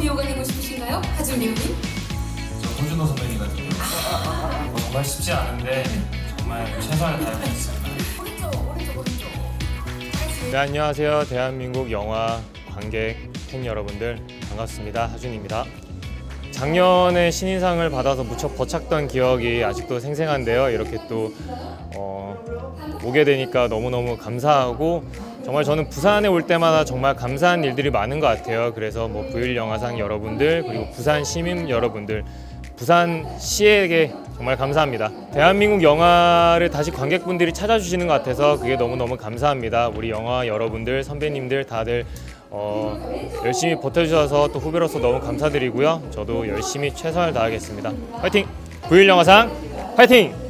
배우가 되고 싶으신가요? 하지훈 배우님? 저 홍준호 선배님 같은 경우 뭐 정말 쉽지 않은데 정말 최선을 다하겠습니다. 오른쪽 오른쪽 오른쪽 네, 안녕하세요. 대한민국 영화 관객 팬 여러분들 반갑습니다. 하준입니다. 작년에 신인상을 받아서 무척 벅찼던 기억이 아직도 생생한데요. 이렇게 또 어, 오게 되니까 너무너무 감사하고 정말 저는 부산에 올 때마다 정말 감사한 일들이 많은 것 같아요. 그래서 뭐 부일 영화상 여러분들 그리고 부산 시민 여러분들 부산시에게 정말 감사합니다. 대한민국 영화를 다시 관객분들이 찾아주시는 것 같아서 그게 너무너무 감사합니다. 우리 영화 여러분들, 선배님들 다들 어, 열심히 버텨주셔서 또 후배로서 너무 감사드리고요. 저도 열심히 최선을 다하겠습니다. 화이팅! 부일 영화상 화이팅!